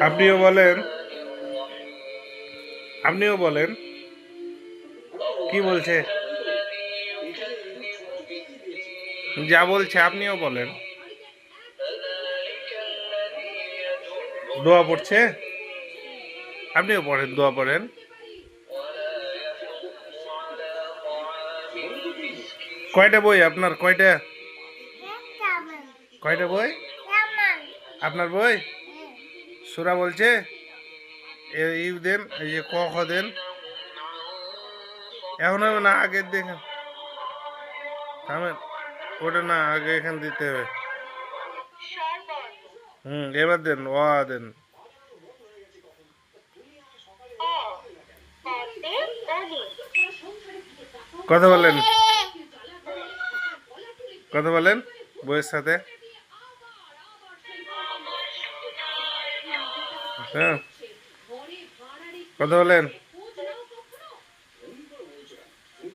আপনিও বলেন। আপনিও বলেন। কি বলছে? যা বলছে আপনিও বলেন। দোয়া পড়ছে? আপনিও পড়েন দোয়া পড়েন। কয়টা বই আপনার? কয়টা? কয়টা বই। আপনার বই? সুরা বলছে ইউ দেন, এই যে খ দেন। এখন হবে না আগে দেখেন থামেন, ওটা না, আগে এখান দিতে হবে। হুম, এবার দেন, ও দেন। কথা বলেন। কথা বলেন, বইয়ের সাথে। হ্যাঁ। কথা বলেন।